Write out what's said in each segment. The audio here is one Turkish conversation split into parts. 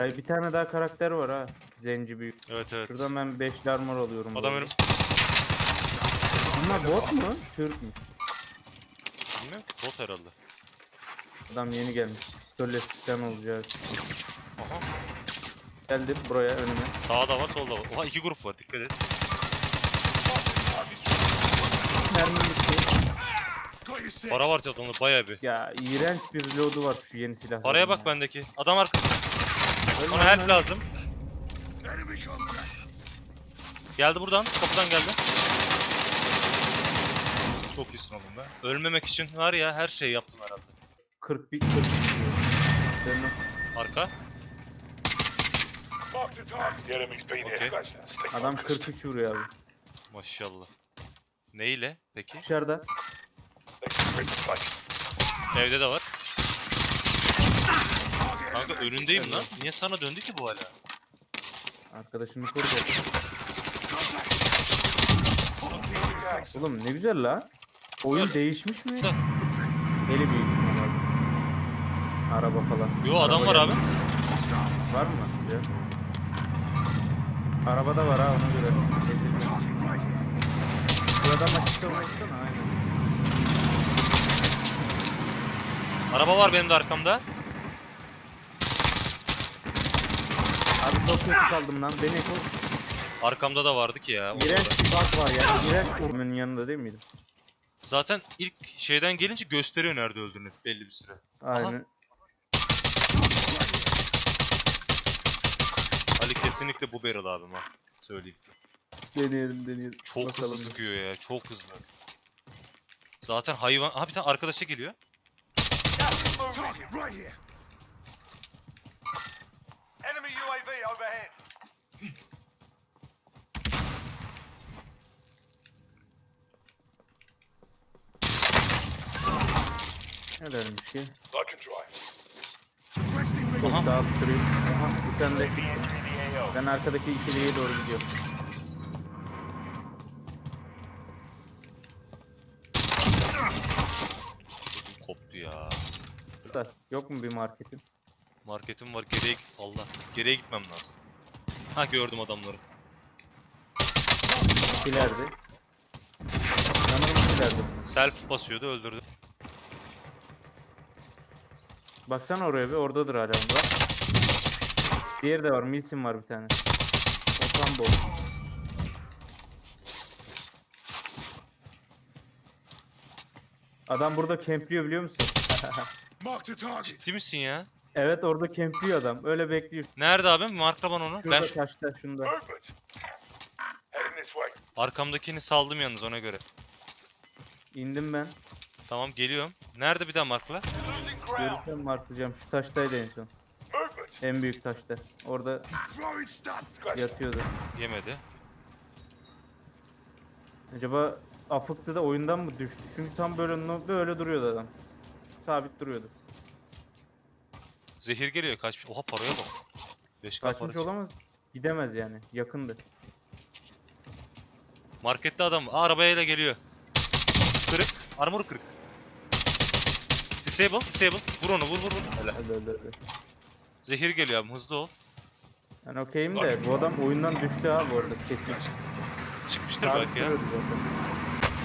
Ay bir tane daha karakter var ha. Zenci büyük. Evet evet. Şuradan ben 5'li armor alıyorum. Adam böyle. önüm. Bunlar bot mu? Türk mü? Bilmiyorum ki bot herhalde. Adam yeni gelmiş. Pistolle sıkan olacak. Aha. Geldim buraya önüme. Sağda var solda var. Oha iki grup var dikkat et. Mermi bitti. Para var adamda bayağı bir. Ya iğrenç bir loadu var şu yeni silah. Paraya bak bendeki. Adam arka. Ona help lazım. Geldi buradan. Kapıdan geldi. Çok iyisin oğlum be. Ölmemek için var ya her şeyi yaptım herhalde. 40 bir 40 Dönme. Arka. Okey. Adam 43 vuruyor abi. Maşallah. Neyle peki? Dışarıda. Evde de var. Kanka önündeyim lan. Niye sana döndü ki bu hala? Arkadaşını koruyacak. Oğlum ne güzel la. Oyun Öyle. değişmiş mi? Eli büyük abi. Araba falan. Yo adam Araba var abi. geldi. Var mı? Güzel. Arabada var ha ona göre. Ezildi. Bu adam açıkta aynen. Araba var benim de arkamda. Abi çok kötü kaldım lan. Beni çok Arkamda da vardı ki ya. o da iğrenç var. bir bug var yani. İğrenç Oyunun yanında değil miydim? Zaten ilk şeyden gelince gösteriyor nerede öldüğünü belli bir süre. Aynen. Ali kesinlikle bu barrel abim ha. Söyleyeyim. Deneyelim deneyelim. Çok Bakalım. hızlı sıkıyor ya. Çok hızlı. Zaten hayvan... Aha bir tane arkadaşa geliyor. Enemy UAV overhead. Ki? Aha. Çok daha sürüyor. Aha. Entering the AO. Ben arkadaki ikiliye doğru gidiyorum. Ödüm koptu ya. Burada yok mu bir marketin? Marketim var geriye... Allah. Geriye gitmem lazım. Ha gördüm adamları. İkilerdi. Sanırım ikilerdi. Self basıyordu öldürdü. Baksana oraya bir oradadır hala bak. Diğeri de var. Milsim var bir tane. O tam bol. Adam burada kempliyor biliyor musun? Ciddi misin ya? Evet orada kempliyor adam. Öyle bekliyor. Nerede abim? Markla bana onu. Ben Şurada şu- taşta şunda. Arkamdakini saldım yalnız ona göre. İndim ben. Tamam geliyorum. Nerede bir daha markla? Görürsem marklayacağım. Şu taştaydı en son. En büyük taşta. Orada yatıyordu. Yemedi. Acaba afıktı da oyundan mı düştü? Çünkü tam böyle böyle duruyordu adam. Sabit duruyordu. Zehir geliyor kaç. Oha paraya bak. 5 Kaçmış olamaz. Gidemez yani. Yakındı. Markette adam. Aa, arabayla geliyor. Kırık. Armor kırık. Disable, disable. Vur onu, vur vur vur. Helal. Öyle öyle öyle. Zehir geliyor abi, hızlı ol. Ben okeyim de bu adam oyundan düştü ha bu arada kesin. Çıkmıştır Sabit belki ya. duruyordu zaten.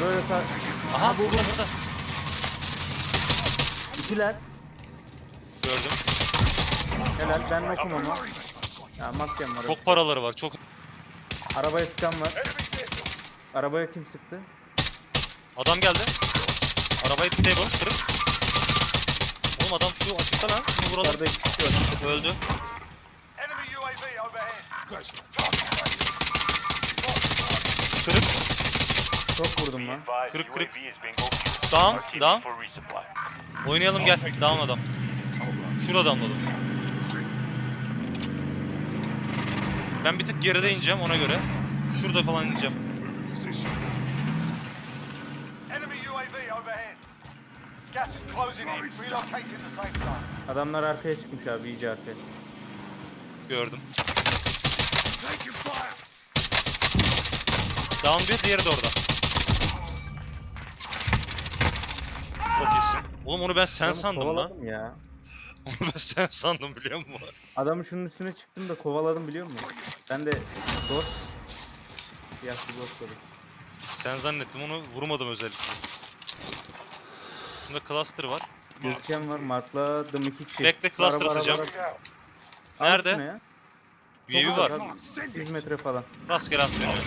Böyle sağ... Aha burada burada. İkiler. Gördüm. Helal ben nokum ama. Ya maskem var. Çok paraları var, çok. Arabaya sıkan var. Arabaya kim sıktı? Adam geldi. Arabayı disable, kırık. Oğlum adam şu açıkta lan. Şunu vuralım. Yukarıda iki kişi var. Öldü. Kırık. Çok vurdum lan. Kırık, kırık. Down, down. Oynayalım gel. Down adam. Şurada damladım. Ben bir tık geride ineceğim ona göre. Şurada falan ineceğim. Adamlar arkaya çıkmış abi iyice arkaya. Gördüm. Down bir, diğeri de orada. Çok iyisin. Oğlum onu ben sen Adamı sandım lan. kovaladım ya. Onu ben sen sandım biliyor musun? Adamın şunun üstüne çıktım da kovaladım biliyor musun? Ben de dost. Siyah bir dost dedim. Sen zannettim onu vurmadım özellikle. Bunda cluster var. Görkem var markladım iki kişi. Bekle, cluster araba, atacağım. araba. Nerede? Al ya. UAV var. uzak abi, 100 metre falan. Rastgele atlıyorum.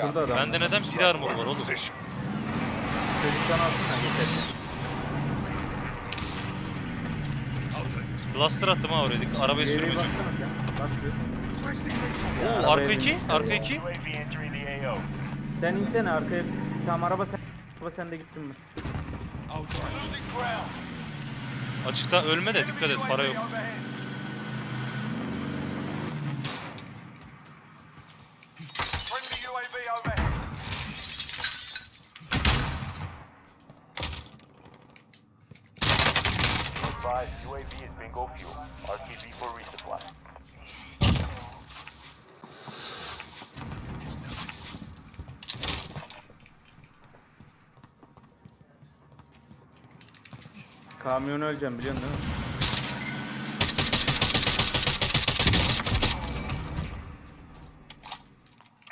Şurada adam. Bende neden pire armor var oğlum? Çocuktan alsana geçerken. Cluster attım ha oraya. Arabayı UAV'ye sürmeyeceğim. Oo arka 2, binmiş. arka 2. UAV entering the AO. Sen insene arkaya. Tamam araba sen. Araba sende gittin mi? Açıkta ölme de dikkat et para yok. Advise UAV is bingo fuel. RTB for resupply. Kamyon öleceğim biliyorsun değil mi?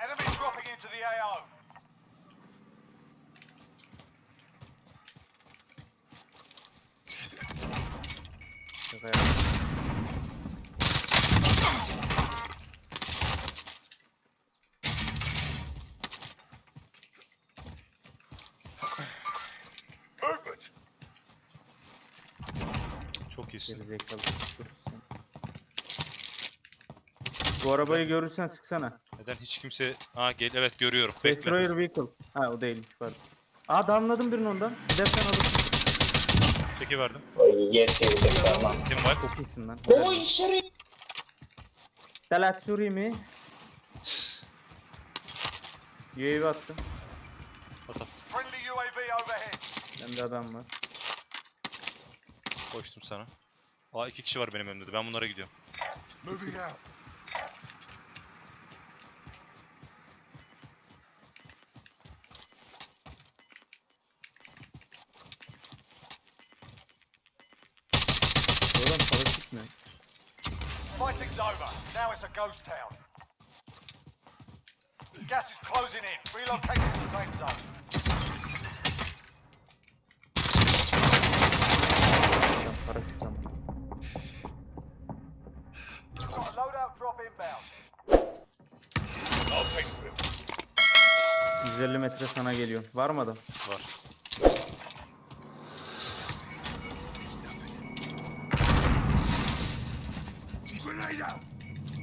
Enemy dropping into the AO. Şaka yaptım. Movement. Çok iyisin. Gerizekalı. Bu arabayı görürsen sıksana. Neden hiç kimse... Ha gel evet görüyorum. Bekle. Destroyer Vehicle. Ha o değilmiş pardon. Aa damladım birini ondan. Gidersen alırsın. Peki verdim. Yes, yes, tamam. Kim var? Çok iyisin lan. Oy şerif. Talat Suri mi? UAV attım. At at. Friendly UAV overhead. Bende adam var. Koştum sana. Aa iki kişi var benim önümde de. Ben bunlara gidiyorum. Moving out. Oğlum paraşüt mü? Fighting's over. Now it's a ghost town. Gas is closing in. Relocating to the safe zone. 150 metre sana geliyor. Var mı adam? Var.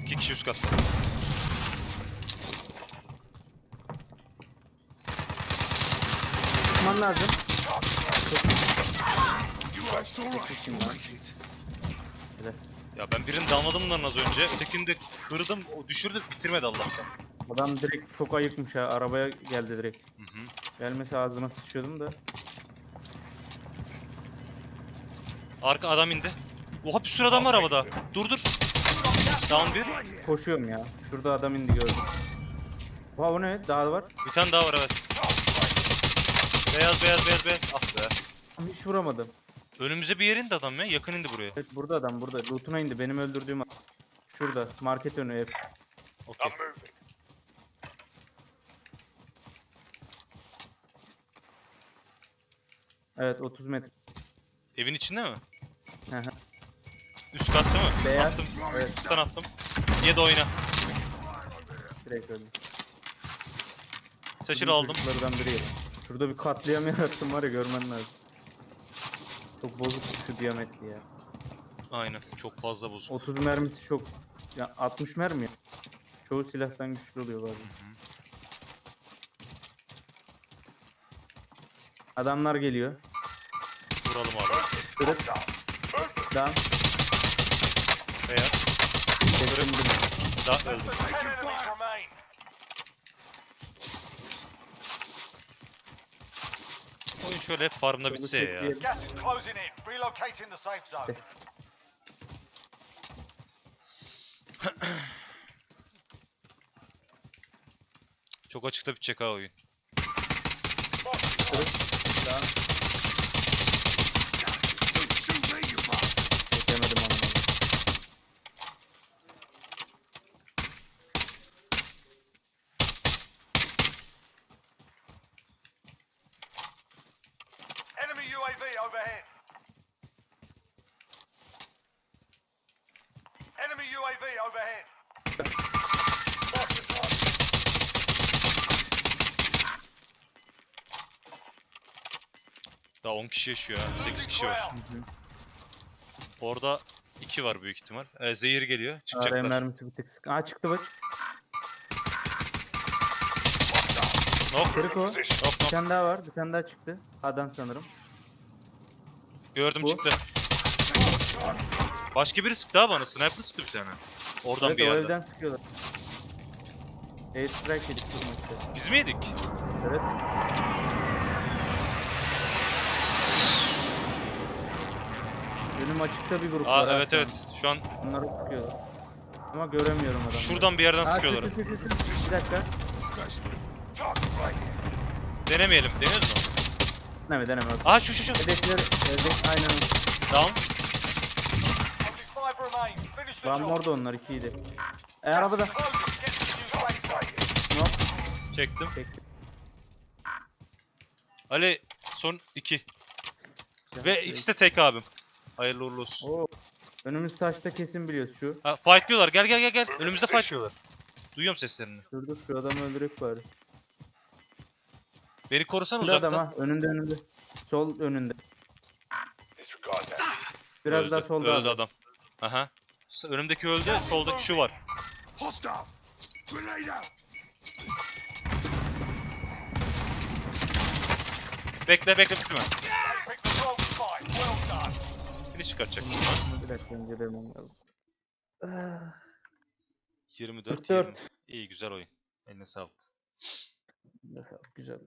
İki kişi üst katta. Tutman lazım. alright. Güzel. Ya ben birini dalmadım bunların az önce. Ötekini de kırdım. O düşürdü. Bitirmedi Allah'tan. Adam direkt çok ayıkmış ha. Arabaya geldi direkt. Hı hı. Gelmese ağzıma sıçıyordum da. Arka adam indi. Oha bir sürü adam var havada. Dur dur. Down bir. Koşuyorum ya. Şurada adam indi gördüm. Oha o ne? Daha var. Bir tane daha var evet. Beyaz beyaz beyaz beyaz. Ah be. Hiç vuramadım. Önümüze bir yer indi adam ya. Yakın indi buraya. Evet burada adam burada. Loot'una indi. Benim öldürdüğüm adam. Şurada. Market önü ev. Okey. I'm moving. Evet 30 metre. Evin içinde mi? Hı hı. Üst katta mı? Beyaz. Attım. Evet. Üstten attım. Ye de oyna. Direkt öldü. Seçil aldım. çocuklardan biri ya. Şurada bir katliam yarattım var ya görmen lazım. Çok bozuk şu diyametri ya. Aynen. Çok fazla bozuk. 30 mermisi çok. Ya 60 mermi ya. Çoğu silahtan güçlü oluyor bazen. Adamlar geliyor. Vuralım abi. Kırık. Beyaz. Kestim bunu. Da öldü. Şöyle hep farmda bitse ya. çekleyelim. Gas is closing in. Relocating the safe zone. Çok açıkta bitecek ha oyun. Down. UAV overhead. Enemy UAV overhead. Daha 10 kişi yaşıyor ha. 8 Losing kişi var. Orada 2 var büyük ihtimal. Ee, zehir geliyor. Çıkacaklar. mermisi bir tık sık. Aa çıktı bak. Nok. Kırık o. Nok Bir nok. tane daha var. Bir tane daha çıktı. Adam sanırım. Gördüm Bu. çıktı. Başka biri sıktı abi bana. Sniper sıktı bir tane. Oradan evet, bir yerden. evden sıkıyorlar. Air strike yedik bu maçta. Biz mi yedik? Evet. Önüm açıkta bir grup Aa var. evet evet. Şu an Onları sıkıyorlar. Ama göremiyorum adamları. şuradan bir yerden Aa, sıkıyorlar. şu, şu. Bir dakika. Denemeyelim. Deniyoruz mu? Deneme deneme. Aha şu şu şu. Hedefler, hedef aynen. Down. Lan orada onlar ikiydi. E arabada. Yok. Çektim. Çektim. Ali son 2. Güzel. Ve ikisi de tek abim. Hayırlı uğurlu olsun. Oo. Önümüz taşta kesin biliyoruz şu. Ha, fightlıyorlar. Gel gel gel gel. Önümüzde fightlıyorlar. Duyuyorum seslerini. Dur dur şu adamı öldürek bari. Beni korusan Bir adam uzaktan. ha. Önünde önünde. Sol önünde. Disregard that. Biraz öldü, daha solda. Öldü adam. Aha. S- Önümdeki öldü. Soldaki şu var. Hostile. Grenade out. Bekle bekle bitme. Pick the wrong fight. Well done. Seni çıkartacak. Bir dakika önce demem lazım. Ah, 24 44. 20. İyi güzel oyun. Eline sağlık. Mesela güzel.